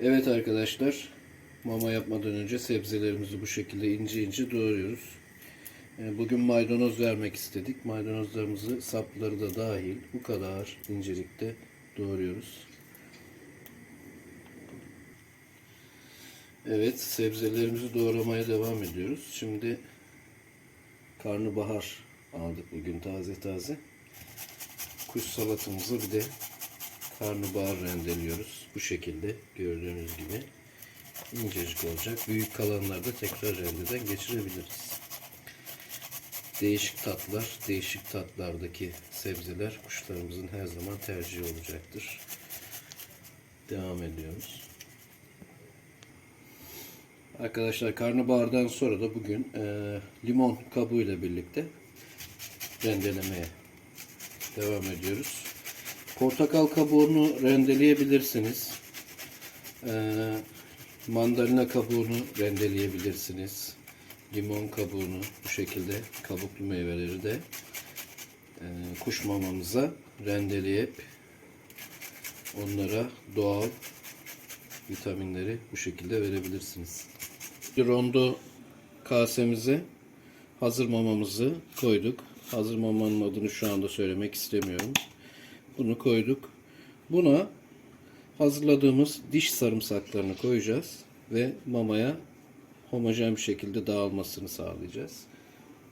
Evet arkadaşlar, mama yapmadan önce sebzelerimizi bu şekilde ince ince doğruyoruz. Ee, Bugün maydanoz vermek istedik. Maydanozlarımızı sapları da dahil bu kadar incelikte doğruyoruz. Evet, sebzelerimizi doğramaya devam ediyoruz. Şimdi karnabahar aldık bugün taze taze. Kuş salatamızı bir de karnabahar rendeliyoruz. Bu şekilde gördüğünüz gibi incecik olacak. Büyük kalanlarda tekrar rendeden geçirebiliriz. Değişik tatlar, değişik tatlardaki sebzeler kuşlarımızın her zaman tercihi olacaktır. Devam ediyoruz. Arkadaşlar karnabahardan sonra da bugün e, limon kabuğuyla birlikte rendelemeye devam ediyoruz. Portakal kabuğunu rendeleyebilirsiniz. Ee, mandalina kabuğunu rendeleyebilirsiniz. Limon kabuğunu bu şekilde kabuklu meyveleri de e, kuş mamamıza rendeleyip onlara doğal vitaminleri bu şekilde verebilirsiniz. Rondo kasemize hazır mamamızı koyduk. Hazır mamanın adını şu anda söylemek istemiyorum. Bunu koyduk. Buna hazırladığımız diş sarımsaklarını koyacağız ve mamaya homojen bir şekilde dağılmasını sağlayacağız.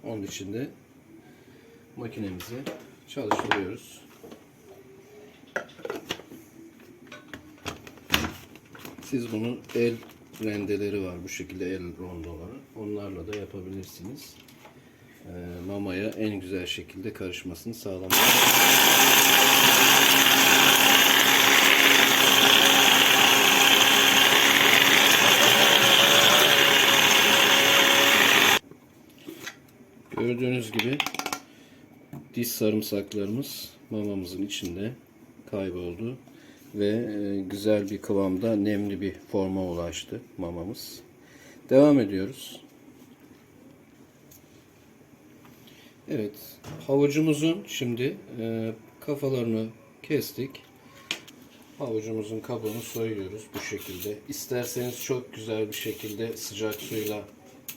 Onun için de makinemizi çalıştırıyoruz. Siz bunu el rendeleri var bu şekilde el rondoları. Onlarla da yapabilirsiniz. Ee, mamaya en güzel şekilde karışmasını sağlamak. Gördüğünüz gibi diş sarımsaklarımız mamamızın içinde kayboldu ve e, güzel bir kıvamda nemli bir forma ulaştı mamamız. Devam ediyoruz. Evet, havucumuzun şimdi e, kafalarını kestik. Havucumuzun kabuğunu soyuyoruz bu şekilde. İsterseniz çok güzel bir şekilde sıcak suyla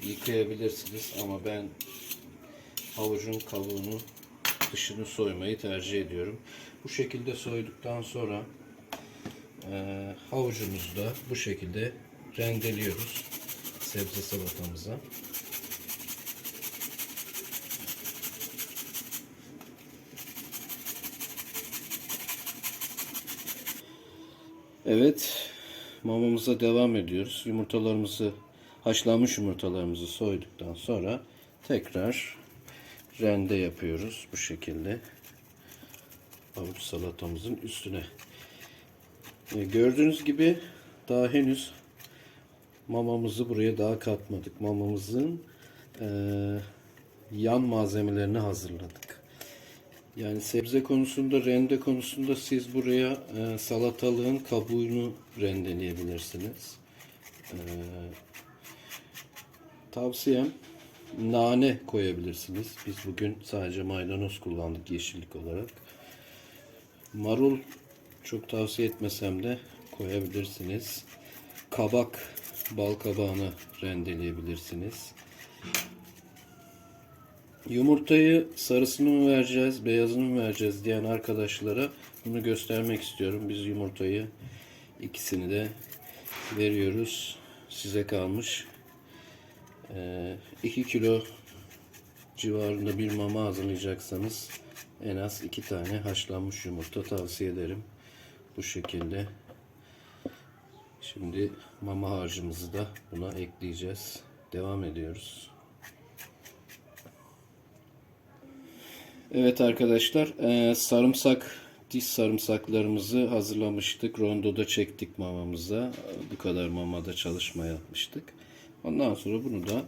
yıkayabilirsiniz ama ben havucun kabuğunu dışını soymayı tercih ediyorum. Bu şekilde soyduktan sonra e, havucumuzu da bu şekilde rendeliyoruz sebze salatamıza. Evet, mamamıza devam ediyoruz. Yumurtalarımızı, haşlanmış yumurtalarımızı soyduktan sonra tekrar rende yapıyoruz bu şekilde. Havuç salatamızın üstüne. E, gördüğünüz gibi daha henüz mamamızı buraya daha katmadık. Mamamızın e, yan malzemelerini hazırladık. Yani sebze konusunda, rende konusunda siz buraya e, salatalığın kabuğunu rendeleyebilirsiniz. E, tavsiyem nane koyabilirsiniz. Biz bugün sadece maydanoz kullandık yeşillik olarak. Marul çok tavsiye etmesem de koyabilirsiniz. Kabak, bal kabağını rendeleyebilirsiniz. Yumurtayı sarısını mı vereceğiz, beyazını mı vereceğiz diyen arkadaşlara bunu göstermek istiyorum. Biz yumurtayı ikisini de veriyoruz. Size kalmış. 2 kilo civarında bir mama hazırlayacaksanız en az 2 tane haşlanmış yumurta tavsiye ederim. Bu şekilde. Şimdi mama harcımızı da buna ekleyeceğiz. Devam ediyoruz. Evet arkadaşlar e, sarımsak diş sarımsaklarımızı hazırlamıştık. Rondoda çektik mamamıza. Bu kadar mamada çalışma yapmıştık. Ondan sonra bunu da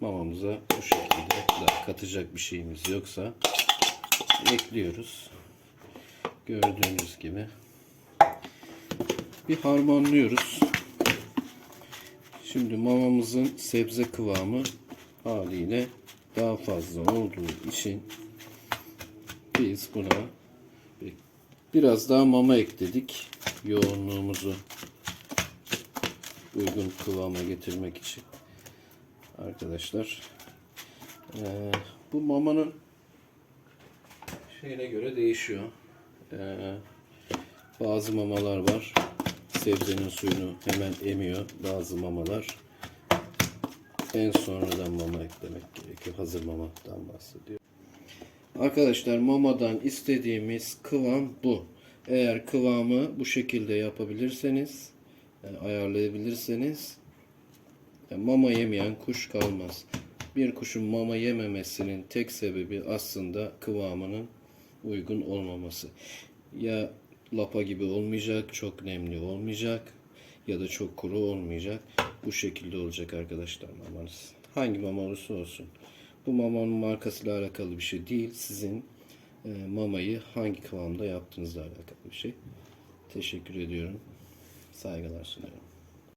mamamıza bu şekilde katacak bir şeyimiz yoksa ekliyoruz. Gördüğünüz gibi bir harmanlıyoruz. Şimdi mamamızın sebze kıvamı haliyle daha fazla olduğu için biz buna biraz daha mama ekledik. Yoğunluğumuzu uygun kıvama getirmek için. Arkadaşlar ee, bu mamanın şeyine göre değişiyor. Ee, bazı mamalar var. Sebzenin suyunu hemen emiyor. Bazı mamalar en sonradan mama eklemek gerekiyor. Hazır mamadan bahsediyor. Arkadaşlar mamadan istediğimiz kıvam bu. Eğer kıvamı bu şekilde yapabilirseniz, yani ayarlayabilirseniz e, mama yemeyen kuş kalmaz. Bir kuşun mama yememesinin tek sebebi aslında kıvamının uygun olmaması. Ya lapa gibi olmayacak, çok nemli olmayacak ya da çok kuru olmayacak. Bu şekilde olacak arkadaşlar mamanız. Hangi mama olursa olsun. Bu mamanın markasıyla alakalı bir şey değil. Sizin e, mamayı hangi kıvamda yaptığınızla alakalı bir şey. Teşekkür ediyorum. Saygılar sunuyorum.